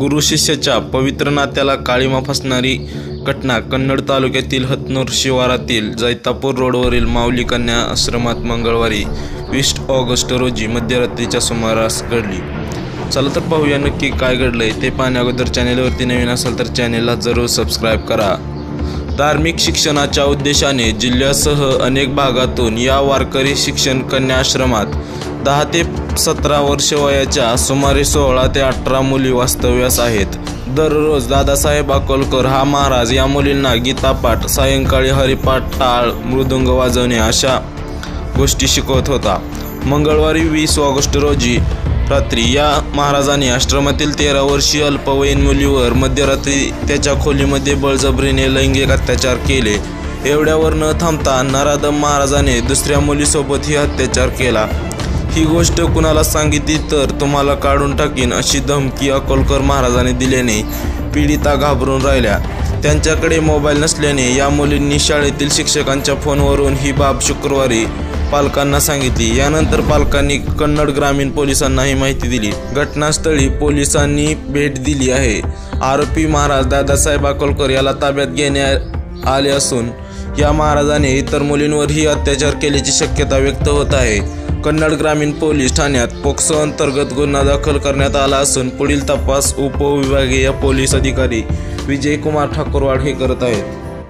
गुरु शिष्याच्या पवित्र नात्याला काळीमा फसणारी घटना कन्नड तालुक्यातील हतनूर शिवारातील जैतापूर रोडवरील माऊली कन्या आश्रमात मंगळवारी वीस ऑगस्ट रोजी मध्यरात्रीच्या सुमारास घडली. चला तर पाहूया नक्की काय घडलंय. ते पाहण्या अगोदर चॅनेलवरती नवीन असाल तर चॅनेलला जरूर सबस्क्राईब करा. धार्मिक शिक्षणाच्या उद्देशाने जिल्ह्यासह अनेक भागातून या वारकरी शिक्षण कन्या आश्रमात दहा ते सतरा वर्ष वयाच्या सुमारे सोळा ते अठरा मुली वास्तव्यास आहेत. दररोज दादासाहेब अकोलकर हा महाराज या मुलींना गीतापाठ सायंकाळी हरिपाठ टाळ मृदुंग वाजवणे अशा गोष्टी शिकवत होता. मंगळवारी वीस ऑगस्ट रोजी रात्री या महाराजाने आश्रमातील तेरा वर्षीय अल्पवयीन मुलीवर मध्यरात्री त्याच्या खोलीमध्ये बळजबरीने लैंगिक अत्याचार केले. एवढ्यावर न थांबता नराधम महाराजाने दुसऱ्या मुलीसोबतही अत्याचार केला. ही गोष्ट कुणाला सांगितली तर तुम्हाला काढून टाकीन अशी धमकी अकोलकर महाराजाने दिल्याने पीडिता घाबरून राहिल्या. त्यांच्याकडे मोबाईल नसल्याने या मुलींनी शाळेतील शिक्षकांच्या फोनवरून ही बाब शुक्रवारी पालकांना सांगितली. यानंतर पालकांनी कन्नड ग्रामीण पोलिसांना ही माहिती दिली. घटनास्थळी पोलिसांनी भेट दिली आहे. आरोपी महाराज दादासाहेब अकोलकर याला ताब्यात घेण्यात आले असून या महाराजाने इतर मुलींवरही अत्याचार केल्याची शक्यता व्यक्त होत आहे. कन्नड ग्रामीण पोलीस ठाण्यात पोक्सो अंतर्गत गुन्हा दाखल करण्यात आला असून पुढील तपास उपविभागीय पोलीस अधिकारी विजयकुमार ठाकूरवाड हे करत आहेत.